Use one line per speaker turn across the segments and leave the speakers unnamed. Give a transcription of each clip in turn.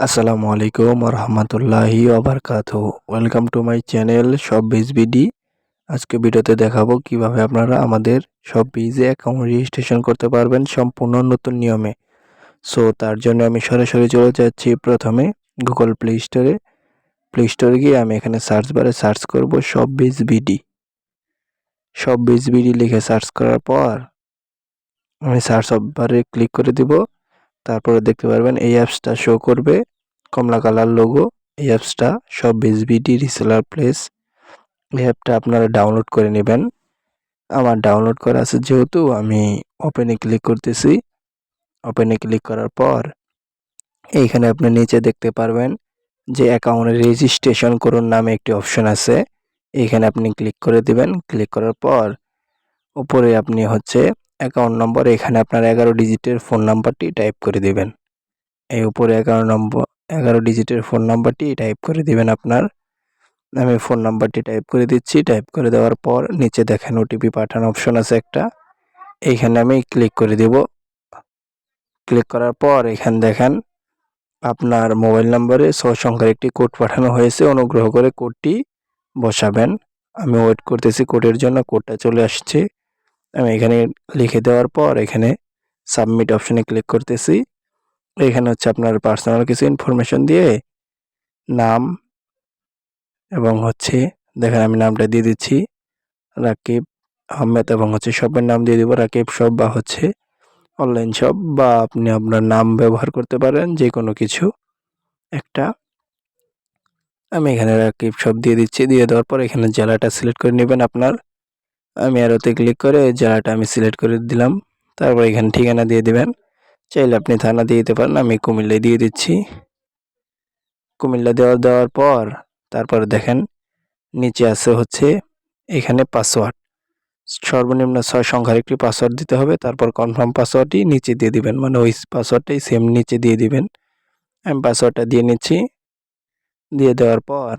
আসসালামু আলাইকুম রহমতুল্লাহি ওবরকাত ওয়েলকাম টু মাই চ্যানেল সব বিজ বিডি আজকে ভিডিওতে দেখাবো কীভাবে আপনারা আমাদের সব বিজে অ্যাকাউন্ট রেজিস্ট্রেশন করতে পারবেন সম্পূর্ণ নতুন নিয়মে। সো তার জন্য আমি সরাসরি চলে যাচ্ছি প্রথমে গুগল প্লে স্টোরে প্লে স্টোরে গিয়ে আমি এখানে সার্চ বারে সার্চ করব সব বিজ বিডি সব বিজ বিডি লিখে সার্চ করার পর আমি সার্চ বারে ক্লিক করে দিব। তারপরে দেখতে পারবেন এই অ্যাপসটা শো করবে। কমলা কালার লোগো এই অ্যাপসটা সব বিসবিডি রিসেলার প্লেস এই অ্যাপটা আপনারা ডাউনলোড করে নেবেন। আমার ডাউনলোড করা আছে যেহেতু আমি ওপেনে ক্লিক করতেছি। ওপেনে ক্লিক করার পর এইখানে আপনি নিচে দেখতে পারবেন যে অ্যাকাউন্টে রেজিস্ট্রেশন করুন নামে একটি অপশন আছে। এইখানে আপনি ক্লিক করে দিবেন। ক্লিক করার পর উপরে আপনি হচ্ছে অ্যাকাউন্ট নম্বর এখানে আপনার এগারো ডিজিটের ফোন নাম্বারটি টাইপ করে দেবেন। এই উপরে এগারো নম্বর এগারো ডিজিটের ফোন নাম্বারটি টাইপ করে দিবেন আপনার। আমি ফোন নাম্বারটি টাইপ করে দিচ্ছি। টাইপ করে দেওয়ার পর নিচে দেখেন ওটিপি পাঠানো অপশন আছে একটা। এইখানে আমি ক্লিক করে দেব। ক্লিক করার পর এখানে দেখেন আপনার মোবাইল নম্বরে ছ সংখ্যার একটি কোড পাঠানো হয়েছে। অনুগ্রহ করে কোডটি বসাবেন। আমি ওয়েট করতেছি কোডের জন্য কোডটা চলে আসছে। আমি এখানে লিখে দেওয়ার পর এখানে সাবমিট অপশনে ক্লিক করতেছি। এখানে হচ্ছে আপনার পার্সোনাল কিছু ইনফরমেশন দিয়ে নাম এবং হচ্ছে, দেখেন আমি নামটা দিয়ে দিচ্ছি, রাকিব আহমেদ এবং হচ্ছে শপের নাম দিয়ে দিব, রাকিব শপ বা হচ্ছে অনলাইন শপ বা আপনি আপনার নাম ব্যবহার করতে পারেন যে কোনো কিছু একটা। আমি এখানে রাকিব শপ দিয়ে দিচ্ছি, দিয়ে দেওয়ার পর এখানে জেলাটা সিলেক্ট করে নেবেন আপনার। আমি আরোতে ক্লিক করে জেলাটা আমি সিলেক্ট করে দিলাম। তারপর এখানে ঠিকানা দিয়ে দিবেন। চাইলে আপনি থানা দিয়ে দিতে পারেন, আমি কুমিল্লায় দিয়ে দিচ্ছি। কুমিল্লা দেওয়ার দেওয়ার পর তারপর দেখেন নিচে আছে হচ্ছে এখানে পাসওয়ার্ড সর্বনিম্ন ছয় সংখ্যার একটি পাসওয়ার্ড দিতে হবে, তারপর কনফার্ম পাসওয়ার্ডটি নিচে দিয়ে দিবেন। মানে ওই পাসওয়ার্ডটাই সেম নিচে দিয়ে দিবেন। আমি পাসওয়ার্ডটা দিয়ে নিচ্ছি। দিয়ে দেওয়ার পর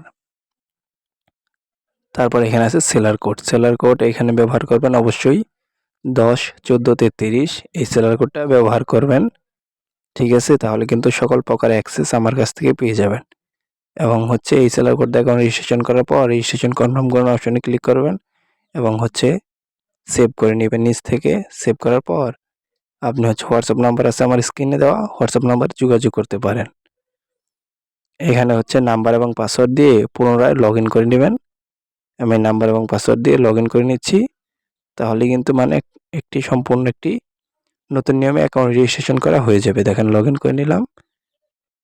তারপর এখানে আছে সেলার কোড সেলার কোড এখানে ব্যবহার করবেন অবশ্যই দশ, চোদ্দ, তেত্রিশ। এই সেলার কোডটা ব্যবহার করবেন। ঠিক আছে? তাহলে কিন্তু সকল প্রকার অ্যাক্সেস আমার কাছ থেকে পেয়ে যাবেন। এবং হচ্ছে এই সেলার কোড অ্যাকাউন্ট রেজিস্ট্রেশন করার পর রেজিস্ট্রেশন কনফার্ম করার অপশনে ক্লিক করবেন। এবং হচ্ছে সেভ করে নেবেন নিচ থেকে। সেভ করার পর আপনি হচ্ছে হোয়াটসঅ্যাপ নাম্বার আছে আমার স্ক্রিনে দেওয়া। হোয়াটসঅ্যাপ নাম্বার যোগাযোগ করতে পারেন। এখানে হচ্ছে নাম্বার এবং পাসওয়ার্ড দিয়ে পুনরায় লগ করে নেবেন। আমি নাম্বার এবং পাসওয়ার্ড দিয়ে লগ করে নিচ্ছি। তাহলে কিন্তু মানে একটি সম্পূর্ণ একটি নতুন নিয়মে অ্যাকাউন্ট রেজিস্ট্রেশন করা হয়ে যাবে। দেখেন লগ করে নিলাম।